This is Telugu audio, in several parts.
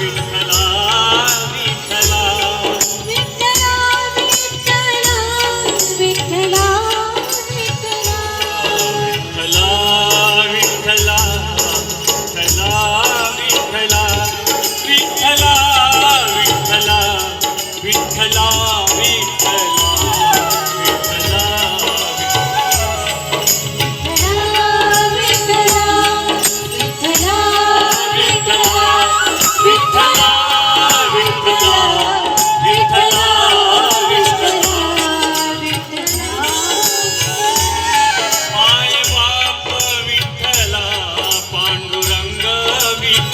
Thank.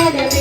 Para